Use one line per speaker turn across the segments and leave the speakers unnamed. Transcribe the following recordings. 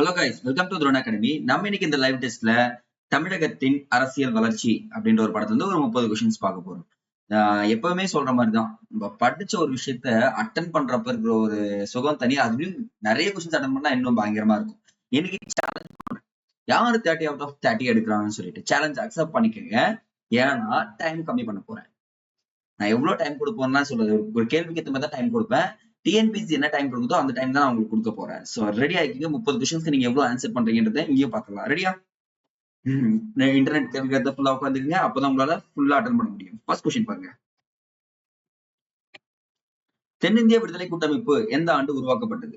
Hello guys welcome to drone academy நம்ம இன்னைக்கு இந்த லைவ் டெஸ்ட்ல தமிழகத்தின் அரசியல் வளர்ச்சி அப்படின்ற ஒரு படத்துல இருந்து ஒரு முப்பது கொஸ்டின்ஸ் பார்க்க போறோம். ஆஹ் எப்பவுமே சொல்ற மாதிரி தான் நம்ம படிச்ச ஒரு விஷயத்த அட்டன் பண்றப்ப இருக்கிற ஒரு சுகம் தனி அதுலயும் நிறைய கொஸ்டின்ஸ் அட்டன் பண்ணா இன்னும் பயங்கரமா இருக்கும். இன்னைக்கு சேலஞ்ச் பண்றேன் யாரு தேர்ட்டி அவுட் ஆஃப் தேர்ட்டி எடுக்கிறாங்கன்னு சொல்லிட்டு சேலஞ்ச் அக்செப்ட் பண்ணிக்கோங்க. ஏன்னா டைம் கம்மி பண்ண போறேன். நான் எவ்வளவு டைம் கொடுப்போம்னா சொல்றது ஒரு கேள்விக்கு ஏற்ற மாதிரி தான் டைம் கொடுப்பேன். டிஎன்பிசி என்ன டைம் கொடுக்குதோ அந்த டைம் தான் உங்களுக்கு கொடுக்க போறேன். ஸோ ரெடி ஆகிக்கிங்க முப்பது கொஸ்டின்ஸ்க்கு நீங்க எவ்வளவு ஆன்சர் பண்றீங்கன்றத இங்கேயும் பார்க்கலாம் ரெடியா இன்டர்நெட் கேட்கறத ஃபுல்லா உட்காந்துக்கங்க அப்பதான் உங்களால ஃபுல்லா அட்டன் பண்ண முடியும். ஃபர்ஸ்ட் கொஸ்டின் பாருங்க. தென்னிந்திய விடுதலை கூட்டமைப்பு எந்த ஆண்டு உருவாக்கப்பட்டது?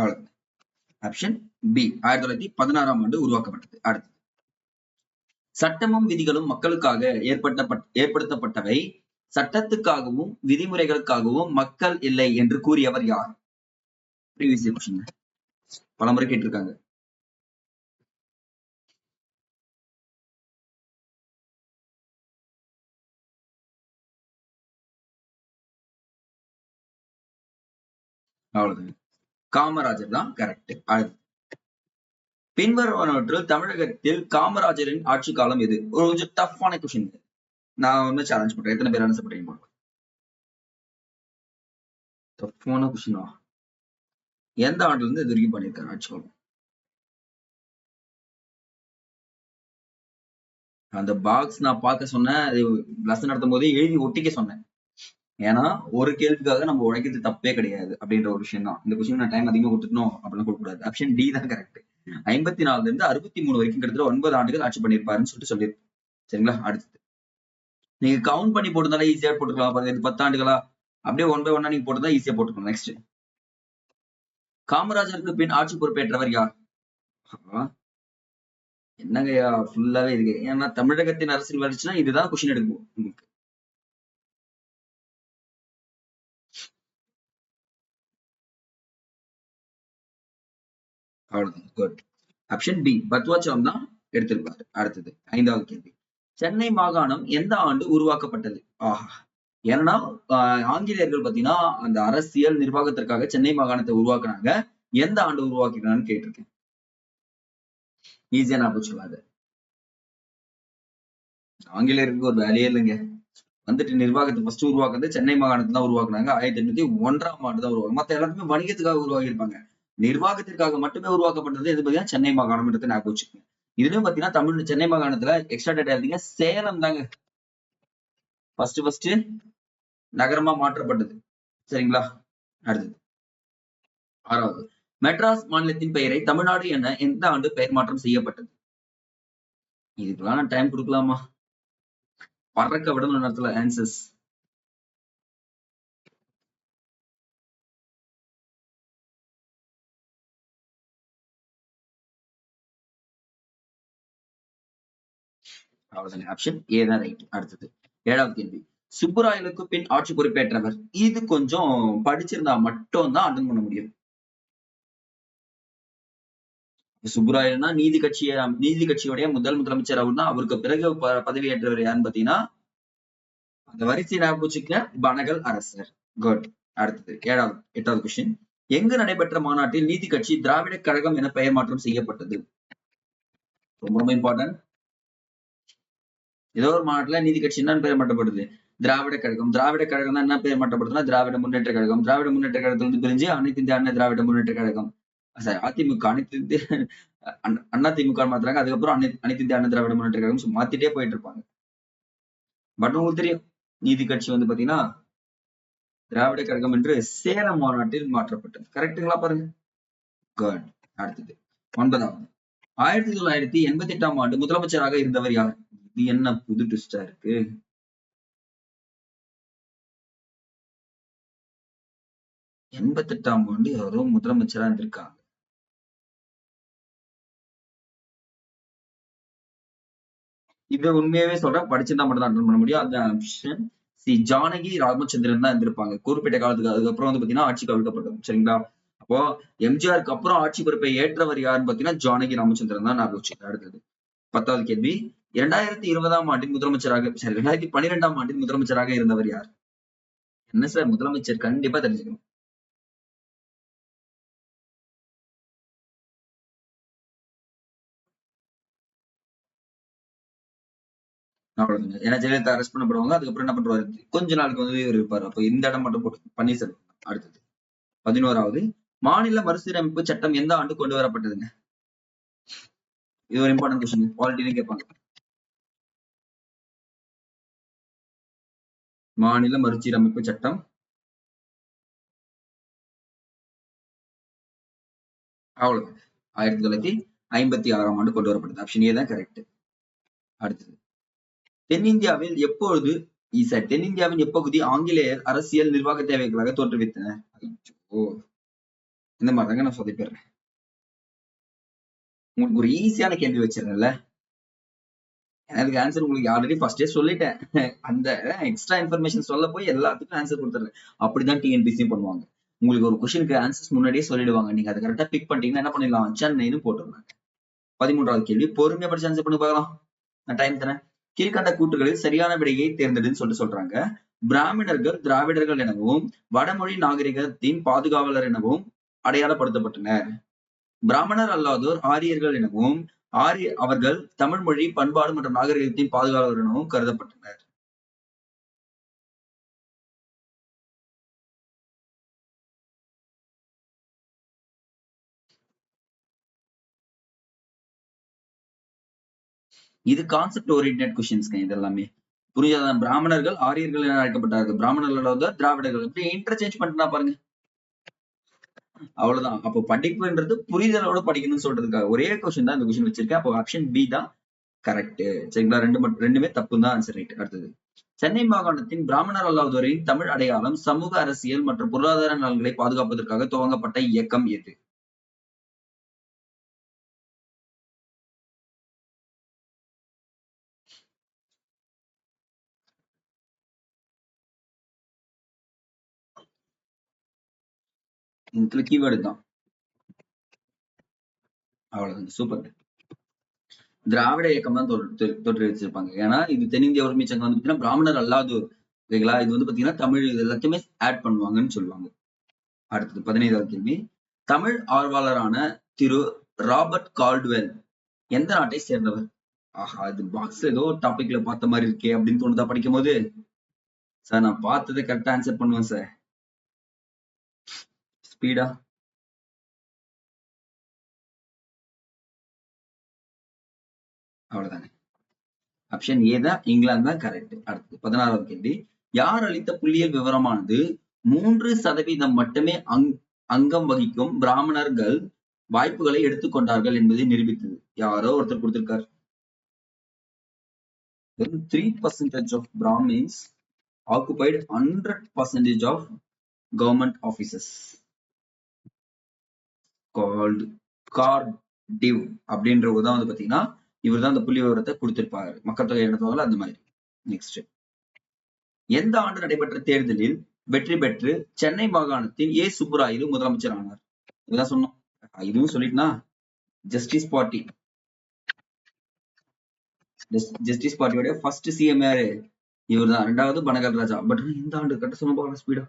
அவ்வளவு ஆப்ஷன் பி ஆயிரத்தி தொள்ளாயிரத்தி பதினாறாம் ஆண்டு உருவாக்கப்பட்டது. அடுத்து சட்டமும் விதிகளும் மக்களுக்காக ஏற்பட்ட ஏற்படுத்தப்பட்டவை. சட்டத்துக்காகவும் விதிமுறைகளுக்காகவும் மக்கள் இல்லை என்று கூறியவர் யார்? ப்ரீவியஸ் கொஸ்டின் பலமுறை கேட்டிருக்காங்க. அவ்வளவுதான். காமராஜர் தான் கரெக்ட் அடுத்து. பின்வருவனவற்றில் தமிழகத்தில் காமராஜரின் ஆட்சி காலம் எது? ஒரு கொஞ்சம் டஃப்பான கொஸ்டின் நான் வந்து சேலஞ்ச் பண்றேன். எத்தனை பேர் ஆன்சர் பண்றீங்க டஃப்பான கொஸ்டினா எந்த ஆண்டுல இருந்து இது வரைக்கும் பண்ணிருக்காரு ஆட்சி காலம்? அந்த பாக்ஸ் நான் பார்க்க சொன்னேன். லெசன் நடத்தும் போதே எழுதி ஒட்டிக்க சொன்னேன். ஏன்னா ஒரு கேள்விக்காக நம்ம உழைக்கிறது தப்பே கிடையாது அப்படின்ற ஒரு விஷயம் தான் இந்த கொஸ்டின் நான் டைம் அதிகமாக கொடுத்துட்டோம் அப்படின்னு கொடுக்கூடாது ஆப்ஷன் டி தான் கரெக்ட் ஐம்பத்தி நாலுல இருந்து அறுபத்தி மூணு வரைக்கும் கிட்டத்தட்ட ஒன்பது ஆண்டுகள் ஆட்சி பண்ணியிருப்பாருன்னு சொல்லிட்டு சொல்லியிருப்போம் சரிங்களா? அடுத்தது. நீங்க கவுண்ட் பண்ணி போட்டிருந்தாலும் ஈஸியா போட்டுக்கலாம். பாருங்க இது பத்து ஆண்டுகளா? அப்படியே ஒன் பை ஒன்னா நீங்க போட்டுதான் ஈஸியா போட்டுக்கலாம். நெக்ஸ்ட் காமராஜருக்கு பின் ஆட்சி பொறுப்பேற்றவர் யார்? என்னங்கய்யா ஃபுல்லாவே இருக்கு. ஏன்னா தமிழகத்தின் அரசியல் வளர்ச்சினா இதுதான் கொஸ்டின் எடுக்கும். உங்களுக்கு. அவ்வளவுதான். குட் ஆப்ஷன் பி பத்வாச்சம் தான் எடுத்திருப்பாரு. அடுத்தது ஐந்தாவது கேள்வி. சென்னை மாகாணம் எந்த ஆண்டு உருவாக்கப்பட்டது? ஆஹா. ஏன்னா ஆங்கிலேயர்கள் பாத்தீங்கன்னா அந்த அரசியல் நிர்வாகத்திற்காக சென்னை மாகாணத்தை உருவாக்குனாங்க. எந்த ஆண்டு உருவாக்கினான்னு கேட்டிருக்கேன். ஈஸியா நான் சொல்லாது. ஆங்கிலேயருக்கு ஒரு வேலையே இல்லைங்க. வந்துட்டு நிர்வாகத்தை ஃபர்ஸ்ட் உருவாக்குறது சென்னை மாகாணத்தை தான் உருவாக்குனாங்க. ஆயிரத்தி எண்ணூத்தி ஒன்றாம் ஆண்டு தான் உருவாங்க மத்த எல்லாருமே வணிகத்துக்காக உருவாகி இருப்பாங்க நிர்வாகத்திற்காக மட்டுமே உருவாக்கப்பட்டது எது பார்த்தீங்கன்னா சென்னை மாகாணம்ன்றது ஞாபகம் வச்சுக்கோங்க இதுலயும் பாத்தீங்கன்னா தமிழ் சென்னை மாகாணத்துல எக்ஸ்ட்ரா டேட்டா எழுதிங்க சேலம் தாங்க. ஃபர்ஸ்ட் ஃபர்ஸ்ட் நகரமா மாற்றப்பட்டது. சரிங்களா? அடுத்தது. ஆறாவது. மெட்ராஸ் மாநிலத்தின் பெயரை தமிழ்நாடு என எந்த ஆண்டு பெயர் மாற்றம் செய்யப்பட்டது? இதுக்கெல்லாம் நான் டைம் கொடுக்கலாமா? பறக்க விடணும் நேரத்துல ஆன்சர்ஸ் அவ்வளவுதானே ஆப்ஷன் ஏ தான் ரைட் அடுத்தது. ஏழாவது கேள்வி. சுப்புராயலுக்கு பின் ஆட்சி பொறுப்பேற்றவர். இது கொஞ்சம் படிச்சிருந்தா மட்டும் தான் அட்டன் பண்ண முடியும். சுப்புராயல்னா நீதி கட்சிய நீதி கட்சியுடைய முதல் முதலமைச்சர் அவர் தான் அவருக்கு பிறகு பதவியேற்றவர் யாருன்னு பாத்தீங்கன்னா அந்த வரிசை ஞாபகம் பனகல் அரசர். குட் அடுத்தது. ஏழாவது எட்டாவது கொஸ்டின் எங்கு நடைபெற்ற மாநாட்டில் நீதி கட்சி திராவிட கழகம் என பெயர் மாற்றம் செய்யப்பட்டது? ரொம்ப ரொம்ப இம்பார்ட்டன்ட் ஏதோ ஒரு மாநாட்டுல நீதி கட்சி என்னன்னு பெயர் மட்டப்படுது திராவிட கழகம். திராவிட கழகம் தான் என்ன பெயர் மட்டப்படுதுன்னா திராவிட முன்னேற்ற கழகம். திராவிட முன்னேற்ற கழகத்துல இருந்து பிரிஞ்சு அனைத்து இந்திய அண்ணா திராவிட முன்னேற்ற கழகம். சாரி அதிமுக அனைத்து இந்திய அண்ணா திமுக மாத்துறாங்க. அதுக்கப்புறம் அனைத்து இந்திய அண்ணா திராவிட முன்னேற்ற கழகம் மாத்திட்டே போயிட்டு இருப்பாங்க. பட் உங்களுக்கு தெரியும் நீதி கட்சி வந்து பாத்தீங்கன்னா திராவிட கழகம் என்று சேலம் மாநாட்டில் மாற்றப்பட்டது. கரெக்டுங்களா பாருங்க. குட் அடுத்தது. ஒன்பதாவது. ஆயிரத்தி தொள்ளாயிரத்தி எண்பத்தி எட்டாம் ஆண்டு முதலமைச்சராக இருந்தவர் யார்? இது என்ன புது ட்விஸ்டா இருக்கு? எண்பத்தி எட்டாம் ஆண்டு யாரோ முதலமைச்சரா இருந்திருக்காங்க. இது உண்மையாவே சொல்றேன் படிச்சிருந்தா மட்டும் தான் அட்டன் பண்ண முடியும். அந்த ஆப்ஷன் சி ஜானகி ராமச்சந்திரன் தான் இருந்திருப்பாங்க. குறிப்பிட்ட காலத்துக்கு அதுக்கப்புறம் வந்து பாத்தீங்கன்னா ஆட்சி கவிழ்க்கப்பட்டது. சரிங்களா? அப்போ எம்ஜிஆருக்கு அப்புறம் ஆட்சி பொறுப்பை ஏற்றவர் யாருன்னு பாத்தீங்கன்னா ஜானகி ராமச்சந்திரன் தான் நான் வச்சுக்கிறேன் அடுத்தது பத்தாவது கேள்வி. இரண்டாயிரத்தி இருபதாம் ஆண்டின் முதலமைச்சராக சரி இரண்டாயிரத்தி பன்னிரெண்டாம் ஆண்டின் முதலமைச்சராக இருந்தவர் யார்? என்ன சார் முதலமைச்சர்? கண்டிப்பா தெரிஞ்சுக்கணும். அவ்வளவுதாங்க. ஏன்னா ஜெயலலிதா அரெஸ்ட் பண்ணப்படுவாங்க அதுக்கப்புறம் என்ன பண்றாரு? கொஞ்ச நாளுக்கு வந்து இவர் இருப்பாரு. அப்ப இந்த இடம் மட்டும் போட்டு பன்னீர்செல்வம் அடுத்தது. பதினோராவது மாநில மறுசீரமைப்பு சட்டம் எந்த ஆண்டு கொண்டு வரப்பட்டதுங்க? இது ஒரு இம்பார்ட்டன்ட் கொஸ்டின் குவாலிட்டின்னு கேட்பாங்க மாநில மறுசீரமைப்பு சட்டம். அவ்வளவு ஆயிரத்தி தொள்ளாயிரத்தி ஐம்பத்தி ஆறாம் ஆண்டு கொண்டு வரப்பட்டது. ஆப்ஷன் ஏ தான் கரெக்ட் அடுத்தது. தென்னிந்தியாவில் எப்பொழுது சார் தென்னிந்தியாவின் எப்பகுதி ஆங்கிலேயர் அரசியல் நிர்வாக தேவைகளாக தோற்றுவித்தனர் இந்த மாதிரி தாங்க நான் சொதப்பிடுறேன். உங்களுக்கு ஒரு ஈஸியான கேள்வி வச்சிருந்தேன்ல? எனக்கு ஆன்சர் உங்களுக்கு ஆல்ரெடி ஃபர்ஸ்டே சொல்லிட்டேன். அந்த எக்ஸ்ட்ரா இன்ஃபர்மேஷன் சொல்ல போய் எல்லாத்துக்கும் ஆன்சர் கொடுத்துறேன் அப்படிதான் டிஎன்பிசியும் பண்ணுவாங்க. உங்களுக்கு ஒரு கொஸ்டினுக்கு ஆன்சர்ஸ் முன்னாடியே சொல்லிடுவாங்க. நீங்க அதை கரெக்டா பிக் பண்ணிட்டீங்கன்னா என்ன பண்ணிடலாம்? சென்னைன்னு போட்டுருவாங்க பதிமூன்றாவது கேள்வி. பொறுமையா படிச்சு ஆன்சர் பண்ணி பார்க்கலாம். நான் டைம் தரேன். கீழ்கண்ட கூற்றுகளில் சரியான விடையை தேர்ந்தெடுன்னு சொல்லிட்டு சொல்றாங்க. பிராமணர்கள் திராவிடர்கள் எனவும் வடமொழி நாகரிகத்தின் பாதுகாவலர் எனவும் அடையாளப்படுத்தப்பட்டனர். பிராமணர் அல்லாதோர் ஆரியர்கள் எனவும் ஆரிய அவர்கள் தமிழ் மொழி பண்பாடு மற்றும் நாகரிகத்தின் பாதுகாவலர் எனவும் கருதப்பட்டனர். இது கான்செப்ட் ஓரியன்ட் கொஸ்டின்ஸ்ங்க இது எல்லாமே புரியாதான் பிராமணர்கள் ஆரியர்கள் என அழைக்கப்பட்டார்கள். பிராமணர்களோட திராவிடர்கள். இப்படி இன்டர்சேஞ்ச் பண்ணிட்டா பாருங்க. அவ்வளவுதான். அப்போ படிப்புன்றது புரிதலோட படிக்கணும்னு சொல்றதுக்காக ஒரே கொஸ்டின் தான் இந்த கொஸ்டின் வச்சிருக்கேன். அப்போ ஆப்ஷன் பி தான் கரெக்ட் சரிங்களா? ரெண்டு மட்டும் ரெண்டுமே தப்பு தான் ஆன்சர் ரைட் அடுத்தது. சென்னை மாகாணத்தின் பிராமணர் அல்லாதோரின் தமிழ் அடையாளம் சமூக அரசியல் மற்றும் பொருளாதார நலன்களை பாதுகாப்பதற்காக துவங்கப்பட்ட இயக்கம் எது? இதுல கீவேர்டு தான். அவ்வளவுதான். சூப்பர் திராவிட இயக்கம் தான் தொற்று வச்சிருப்பாங்க. ஏன்னா இது தென்னிந்திய ஒருமை சங்கம் வந்து பாத்தீங்கன்னா பிராமணர் அல்லாதோர் ஓகேங்களா இது வந்து பாத்தீங்கன்னா தமிழ் இது எல்லாத்தையுமே ஆட் பண்ணுவாங்கன்னு சொல்லுவாங்க. அடுத்தது பதினைந்தாவது கேள்வி. தமிழ் ஆர்வலரான திரு ராபர்ட் கால்டுவெல் எந்த நாட்டை சேர்ந்தவர்? ஆஹா இது பாக்ஸ் ஏதோ டாபிக்ல பார்த்த மாதிரி இருக்கே அப்படின்னு தோணுதா படிக்கும் போது சார் நான் பார்த்ததை கரெக்டா ஆன்சர் பண்ணுவேன் சார். ஸ்பீடா அவ்வளவுதானே. ஆப்ஷன் ஏ தான் இங்கிலாந்து தான் கரெக்ட் அடுத்து பதினாறாவது கேள்வி. யார் அளித்த புள்ளியியல் விவரமானது மூன்று சதவீதம் மட்டுமே அங் அங்கம் வகிக்கும் பிராமணர்கள் வாய்ப்புகளை எடுத்துக்கொண்டார்கள் என்பதை நிரூபித்தது. யாரோ ஒருத்தர் கொடுத்திருக்காரு. Three percentage of Brahmins occupied hundred percentage of government offices called கார்டிவ் அப்படின்றவர் தான் வந்து பாத்தீங்கன்னா இவர் தான் அந்த புள்ளி விவரத்தை கொடுத்திருப்பாரு. மக்கள் தொகை எடுத்தவர்கள் அந்த மாதிரி. நெக்ஸ்ட் எந்த ஆண்டு நடைபெற்ற தேர்தலில் வெற்றி பெற்று சென்னை மாகாணத்தின் ஏ. சுப்புராயலு முதலமைச்சர் ஆனார்? இதுதான் சொன்னோம். இதுவும் சொல்லிட்டுனா ஜஸ்டிஸ் பார்ட்டி ஜஸ்டிஸ் பார்ட்டியோட ஃபர்ஸ்ட் சிஎம் யாரு? இவர் தான் ரெண்டாவது பனகல் ராஜா. பட் இந்த ஆண்டு? கட்ட சொன்ன ஸ்பீடா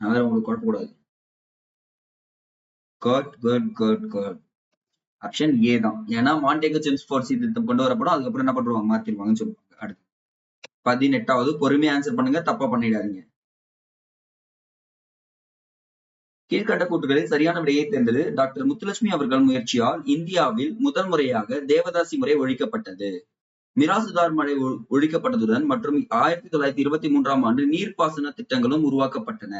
நான் வேற உங்களுக்கு குழப்பக்கூடாது cut cut cut cut option A தான். ஏன்னா மாண்டேகோ சென்ஸ் ஃபோர்ஸ் இது கொண்டு வரப்படும். அதுக்கப்புறம் என்ன பண்ணுவாங்க? மாத்திருவாங்கன்னு சொல்லுவாங்க அடுத்து. பதினெட்டாவது பொறுமையா ஆன்சர் பண்ணுங்க. தப்பா பண்ணிடாதீங்க. கீழ்கண்ட கூட்டுகளில் சரியான விடையை தேர்ந்தது டாக்டர் முத்துலட்சுமி அவர்கள் முயற்சியால் இந்தியாவில் முதல் முறையாக தேவதாசி முறை ஒழிக்கப்பட்டது. மிராசுதார் மழை ஒழிக்கப்பட்டதுடன் மற்றும் ஆயிரத்தி தொள்ளாயிரத்தி இருபத்தி மூன்றாம் ஆண்டு நீர்ப்பாசன திட்டங்களும் உருவாக்கப்பட்டன.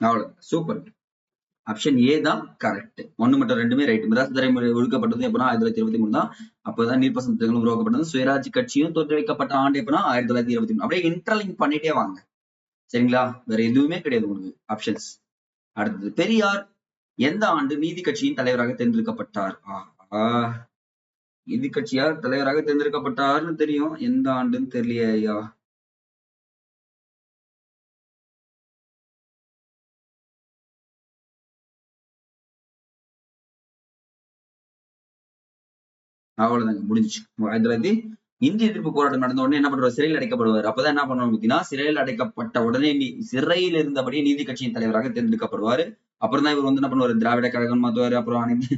அவ்வளோதான் சூப்பர் ஆப்ஷன் ஏ தான் கரெக்ட் ஒண்ணு மட்டும் ரெண்டுமே ரைட் மிராசுதாரை முறை ஒழுக்கப்பட்டது எப்படின்னா ஆயிரத்தி தொள்ளாயிரத்தி இருபத்தி மூணு தான். அப்பதான் நீர்ப்பாசன திட்டங்களும் உருவாக்கப்பட்டது சுயராஜ் கட்சியும் தோற்றுவிக்கப்பட்ட ஆண்டு எப்படின்னா ஆயிரத்தி தொள்ளாயிரத்தி இருபத்தி மூணு. அப்படியே இன்டர்லிங்க் பண்ணிட்டே வாங்க. சரிங்களா? வேற எதுவுமே கிடையாது உங்களுக்கு. ஆப்ஷன்ஸ் அடுத்தது பெரியார் எந்த ஆண்டு நீதி கட்சியின் தலைவராக தேர்ந்தெடுக்கப்பட்டார்? நீதி கட்சியார் தலைவராக தேர்ந்தெடுக்கப்பட்டார்னு தெரியும். எந்த ஆண்டுன்னு தெரியலையே அவ்வளவுதாங்க முடிஞ்சுச்சு. ஆயிரத்தி தொள்ளாயிரத்தி இந்திய எதிர்ப்பு போராட்டம் நடந்த உடனே என்ன பண்றாரு? சிறையில் அடைக்கப்படுவார். அப்பதான் என்ன பண்ணுவாங்க அப்படின்னா சிறையில் அடைக்கப்பட்ட உடனே நீ சிறையில் இருந்தபடியே நீதி கட்சியின் தலைவராக தேர்ந்தெடுக்கப்படுவார். அப்புறம் தான் இவர் வந்து என்ன பண்ணுவார்? திராவிட கழகம் மாத்துவார். அப்புறம் அனைத்து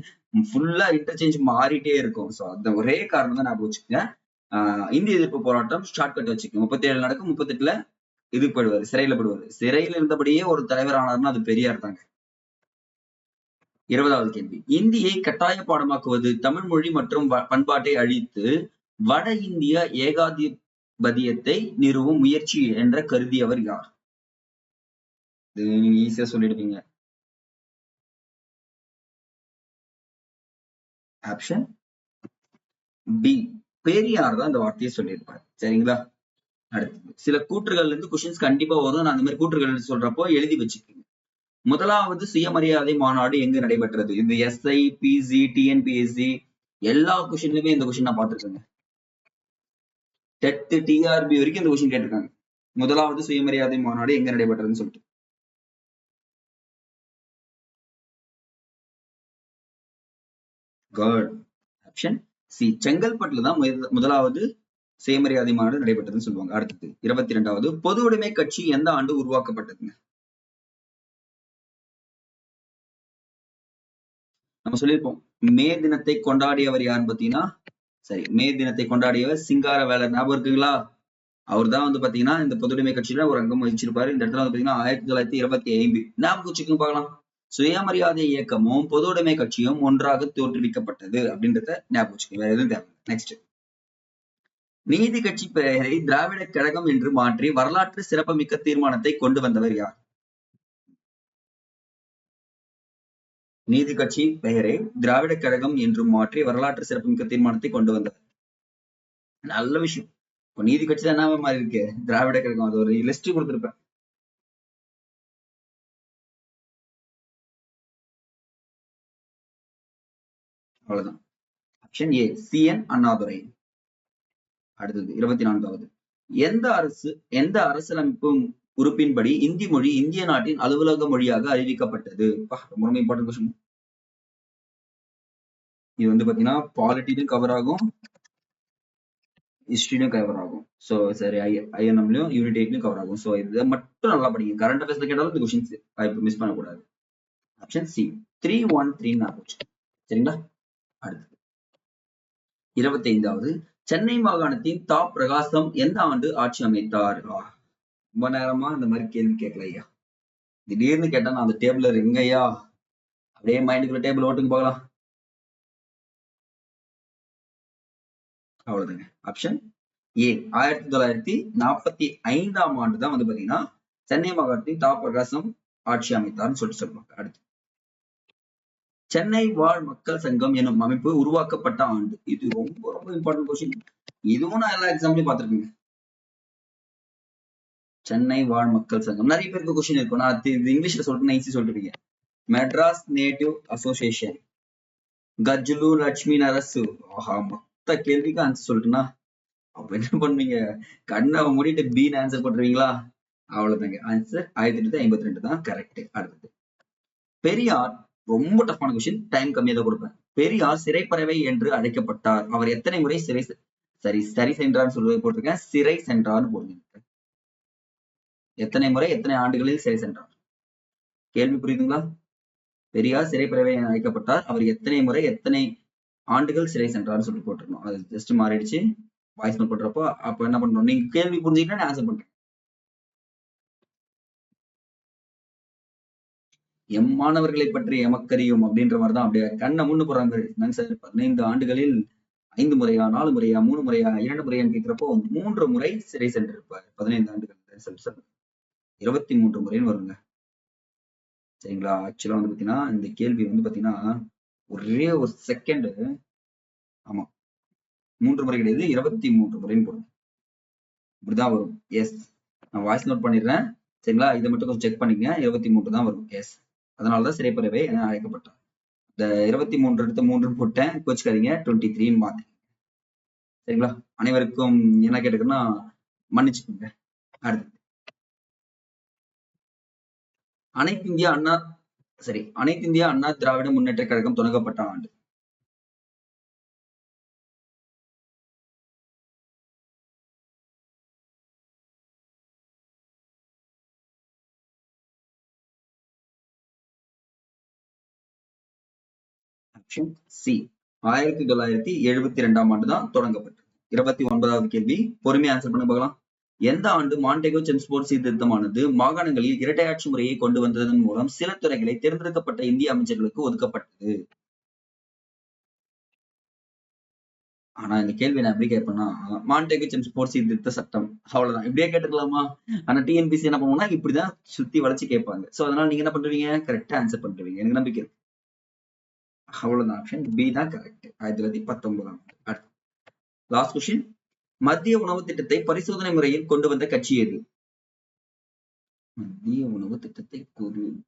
ஃபுல்லா இன்டர்சேஞ்ச் மாறிட்டே இருக்கும். சோ அந்த ஒரே காரணம் தான் நான் வச்சுக்கோங்க. ஆஹ் இந்திய எதிர்ப்பு போராட்டம் ஷார்ட் கட் வச்சுக்கோங்க. முப்பத்தி ஏழு நடக்கும் முப்பத்தி எட்டுல இதுக்கு போயிடுவாரு. சிறையில போடுவாரு சிறையில் இருந்தபடியே ஒரு தலைவர் ஆனார்னா அது பெரியார் தாங்க. இருபதாவது கேள்வி. இந்தியை கட்டாய பாடமாக்குவது தமிழ் மொழி மற்றும் பண்பாட்டை அழித்து வட இந்திய ஏகாதிபதியத்தை நிறுவும் முயற்சி என்ற கருதியவர் யார்? இது நீங்க ஈஸியா சொல்லிடுவீங்க. ஆப்ஷன் பி பெரியார் தான் இந்த வார்த்தையை சொல்லியிருப்பார். சரிங்களா? அடுத்து சில கூற்றுகள்ல இருந்து கொஸ்டின்ஸ் கண்டிப்பா வரும். நான் அந்த மாதிரி கூற்றுகள் சொல்றப்போ எழுதி வச்சுக்கோங்க முதலாவது சுயமரியாதை மாநாடு எங்கு நடைபெற்றது? இந்த எஸ்ஐ பிசி டிஎன்பிஎஸ்சி எல்லா கொஸ்டின்லயுமே இந்த கொஸ்டின் நான் பார்த்திருக்கேங்க. டெட் டிஆர்பி வரைக்கும் இந்த கொஸ்டின் கேட்டிருக்காங்க. முதலாவது சுயமரியாதை மாநாடு எங்க நடைபெற்றதுன்னு சொல்லிட்டு. குட் ஆப்ஷன் சி செங்கல்பட்டுல தான் முதலாவது சுயமரியாதை மாநாடு நடைபெற்றதுன்னு சொல்லுவாங்க. அடுத்தது இருபத்தி இரண்டாவது பொது உடைமை கட்சி எந்த ஆண்டு உருவாக்கப்பட்டதுங்க? நம்ம சொல்லியிருப்போம். மே தினத்தை கொண்டாடியவர் யாருன்னு பாத்தீங்கன்னா சரி மே தினத்தை கொண்டாடியவர் சிங்கார வேலர். ஞாபகம் இருக்குங்களா? அவர் தான் வந்து பாத்தீங்கன்னா இந்த பொதுடைமை கட்சியில ஒரு அங்கம் வகிச்சிருப்பாரு. இந்த இடத்துல வந்து பாத்தீங்கன்னா ஆயிரத்தி தொள்ளாயிரத்தி இருபத்தி ஐந்து. ஞாபகம் வச்சுக்கோங்க பார்க்கலாம். சுயமரியாதை இயக்கமும் பொதுவுடைமை கட்சியும் ஒன்றாக தோற்றுவிக்கப்பட்டது அப்படின்றத ஞாபகம் வச்சுக்கோங்க. வேற எதுவும் தேவை நெக்ஸ்ட் நீதி கட்சி பெயரை திராவிட கழகம் என்று மாற்றி வரலாற்று சிறப்புமிக்க தீர்மானத்தை கொண்டு வந்தவர் யார்? நீதி கட்சி பெயரை திராவிட கழகம் என்று மாற்றி வரலாற்று சிறப்புமிக்க தீர்மானத்தை கொண்டு வந்தார் நல்ல விஷயம். இப்போ நீதி கட்சி தான் என்ன மாதிரி இருக்கு. திராவிட கழகம் அது ஒரு லிஸ்ட் கொடுத்துருப்பேன். அவ்வளவுதான். Option A CN Annadurai. அடுத்தது இருபத்தி நான்காவது எந்த அரசு எந்த அரசியலமைப்பு உறுப்பின்படி இந்தி மொழி இந்திய நாட்டின் அலுவலக மொழியாக அறிவிக்கப்பட்டது? ரொம்ப ரொம்ப இம்பார்ட்டன்ட் கொஸ்டின் இது வந்து பாத்தீங்கன்னா பாலிட்டிலும் கவர் ஆகும் ஹிஸ்டரியும் கவர் ஆகும். ஸோ சரி ஐ ஐஎன்எம்லையும் யூனிட் எயிட்லையும் கவர் ஆகும். ஸோ இதை மட்டும் நல்லா படிங்க. கரண்ட் அஃபேர்ஸ்ல கேட்டாலும் இந்த கொஸ்டின்ஸ் வாய்ப்பு மிஸ் பண்ணக்கூடாது. ஆப்ஷன் சி த்ரீ ஒன் த்ரீன்னு போச்சு சரிங்களா? அடுத்து இருபத்தி ஐந்தாவது சென்னை மாகாணத்தின் தா பிரகாசம் எந்த ஆண்டு ஆட்சி அமைத்தார்? ரொம்ப நேரமா இந்த மாதிரி கேள்வி கேட்கல ஐயா. திடீர்னு கேட்டா நான் அந்த டேபிள் எங்க ஐயா. அப்படியே மைண்டுக்குள்ள டேபிள் ஓட்டுங்க பார்க்கலாம் அவ்வளவுதாங்க. ஆப்ஷன் ஏ ஆயிரத்தி தொள்ளாயிரத்தி நாற்பத்தி ஐந்தாம் ஆண்டு தான் வந்து பாத்தீங்கன்னா சென்னை மாகாணத்தின் தா பிரகாசம் ஆட்சி அமைத்தார்னு சொல்லிட்டு சொல்லுவாங்க. அடுத்து. சென்னை வாழ் மக்கள் சங்கம் எனும் அமைப்பு உருவாக்கப்பட்ட ஆண்டு. இது ரொம்ப ரொம்ப இம்பார்ட்டன்ட் கொஸ்டின் இதுவும் நான் எல்லா எக்ஸாம்லயும் பார்த்திருக்கேங்க. சென்னை வாழ் மக்கள் சங்கம். நிறைய பேருக்கு கொஸ்டின் இருக்கும். நான் இது இங்கிலீஷ்ல சொல்லிட்டு நைசி சொல்லிருக்கீங்க மெட்ராஸ் நேட்டிவ் அசோசியேஷன் கஜ்லு லட்சுமி நரசு. ஆஹா மொத்த கேள்விக்கும் ஆன்சர் சொல்லிட்டுனா? அப்ப என்ன பண்ணுவீங்க? கண்ணை மூடிட்டு பீன் ஆன்சர் பண்றீங்களா அவ்வளவுதாங்க. ஆன்சர் ஆயிரத்தி எட்நூத்தி ஐம்பத்தி ரெண்டு தான் கரெக்ட் அடுத்தது. பெரியார் ரொம்ப டஃப்பான கொஸ்டின் டைம் கம்மியா தான் கொடுப்பேன். பெரியார் சிறைப்பறவை என்று அழைக்கப்பட்டார். அவர் எத்தனை முறை சிறை சரி சரி சென்றார்னு சொல்றது போட்டிருக்கேன். சிறை சென்றார்னு போடுங்க எத்தனை முறை எத்தனை ஆண்டுகளில் சிறை சென்றார்? கேள்வி புரியுதுங்களா? பெரியார் சிறைப்பறவை அழைக்கப்பட்டார். அவர் எத்தனை முறை எத்தனை ஆண்டுகள் சிறை சென்றார்னு சொல்லிட்டு போட்டிருந்தோம். அது ஜஸ்ட் மாறிடுச்சு. வாய்ஸ் நோட் பண்றப்போ அப்ப என்ன பண்ணணும் நீங்க கேள்வி புரிஞ்சுக்கிட்டா நான் ஆன்சர் பண்றேன். எம் மாணவர்களை பற்றி எமக்கறியும் அப்படின்ற மாதிரி தான் அப்படியே கண்ணை முன்னு போறாங்க சார்? பதினைந்து ஆண்டுகளில் ஐந்து முறையா நாலு முறையா மூணு முறையா இரண்டு முறையான்னு கேட்கிறப்போ மூன்று முறை சிறை சென்றிருப்பார். பதினைந்து ஆண்டுகள் இருபத்தி மூன்று முறைன்னு வருங்க. சரிங்களா? ஆக்சுவலா வந்து பாத்தீங்கன்னா இந்த கேள்வி வந்து பாத்தீங்கன்னா ஒரே ஒரு செகண்ட் ஆமா. மூன்று முறை கிடையாது இருபத்தி மூன்று முறைன்னு போடுங்க. இப்படிதான் வரும். எஸ் நான் வாய்ஸ் நோட் பண்ணிடுறேன். சரிங்களா? இதை மட்டும் கொஞ்சம் செக் பண்ணிக்கங்க இருபத்தி மூன்று தான் வரும். எஸ் அதனாலதான் சிறைப்பறவை என அழைக்கப்பட்டார் இந்த இருபத்தி மூன்று எடுத்து மூன்று போட்டேன். கோச்சுக்காதீங்க. டுவெண்ட்டி த்ரீன்னு மாத்தி சரிங்களா? அனைவருக்கும் என்ன கேட்டுக்குன்னா மன்னிச்சுக்கோங்க. அடுத்து. அனைத்து இந்திய அண்ணா சரி அனைத்து இந்தியா அண்ணா திராவிட முன்னேற்ற கழகம் தொடங்கப்பட்ட ஆண்டு. ஆப்ஷன் சி ஆயிரத்தி தொள்ளாயிரத்தி எழுபத்தி ரெண்டாம் ஆண்டு தான் தொடங்கப்பட்டது. இருபத்தி ஒன்பதாவது கேள்வி பொறுமையா ஆன்சர் பண்ண பார்க்கலாம். எந்த ஆண்டு மாண்டேகோ செம்ஸ்போர்ட் சீர்திருத்தமானது மாகாணங்களில் இரட்டையாட்சி முறையை கொண்டு வந்ததன் மூலம் சில துறைகளை தேர்ந்தெடுக்கப்பட்ட இந்திய அமைச்சர்களுக்கு ஒதுக்கப்பட்டது? ஆனா இந்த கேள்வி நான் எப்படி கேட்பேன்னா மாண்டேகோ செம்ஸ்போர்ட் சீர்திருத்த சட்டம். அவ்வளவுதான். இப்படியே கேட்டுக்கலாமா? ஆனா டிஎன்பிசி என்ன பண்ணுவோம்னா இப்படிதான் சுத்தி வளைச்சு கேட்பாங்க. சோ அதனால நீங்க என்ன பண்றீங்க? கரெக்டா ஆன்சர் பண்றீங்க. எனக்கு நம்பிக்கை இருக்கு. அவ்வளவுதான். ஆப்ஷன் பி தான் கரெக்ட் ஆயிரத்தி தொள்ளாயிரத்தி பத்தொன்பதாம் லாஸ்ட் கொஸ்டின் மத்திய உணவு திட்டத்தை பரிசோதனை முறையில் கொண்டு வந்த கட்சி எது? மத்திய உணவு திட்டத்தை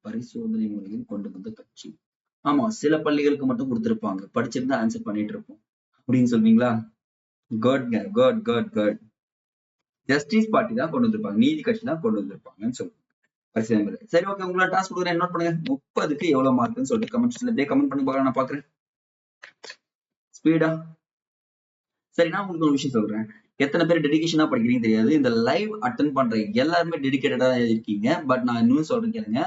பரிசோதனை முறையில் கொண்டு வந்த கட்சி. ஆமா சில பள்ளிகளுக்கு மட்டும் கொடுத்திருப்பாங்க. படிச்சிருந்தா ஆன்சர் பண்ணிட்டு இருப்போம். அப்படின்னு சொல்வீங்களா good good good good justice party தான் கொண்டு வந்திருப்பாங்க. நீதி கட்சி தான் கொண்டு வந்திருப்பாங்கன்னு சொல்லுவாங்க பரிசோதனை முறை. சரி ஓகே உங்களை டாஸ்க் கொடுக்குறேன். நோட் பண்ணுங்க. முப்பதுக்கு எவ்வளவு மார்க்னு சொல்லிட்டு கமெண்ட்ஸ்ல அப்படியே கமெண்ட் பண்ணி பார்க்கலாம் நான் பாக்குறேன் ஸ்பீடா சரி நான் உங்களுக்கு ஒரு விஷயம் சொல்றேன். எத்தனை பேர் டெடிக்கேஷனா படிக்கிறீங்க தெரியாது. இந்த லைவ் அட்டன் பண்ற எல்லாருமே டெடிக்கேட்டடா இருக்கீங்க. பட் நான் இன்னும் சொல்றேன் கேளுங்க.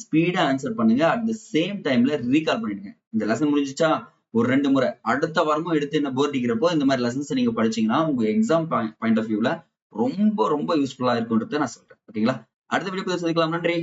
ஸ்பீடா ஆன்சர் பண்ணுங்க. அட் த சேம் டைம்ல ரீகால் பண்ணிடுங்க. இந்த லெசன் முடிஞ்சிச்சா? ஒரு ரெண்டு முறை. அடுத்த வாரமும் எடுத்து என்ன போர் அடிக்கிறப்போ இந்த மாதிரி லெசன்ஸ் நீங்க படிச்சீங்கன்னா உங்க எக்ஸாம் பாயிண்ட் ஆஃப் வியூல ரொம்ப ரொம்ப யூஸ்ஃபுல்லா இருக்கும்ன்றத நான் சொல்றேன். ஓகேங்களா அடுத்த வீடியோ சந்திக்கலாம். நன்றி.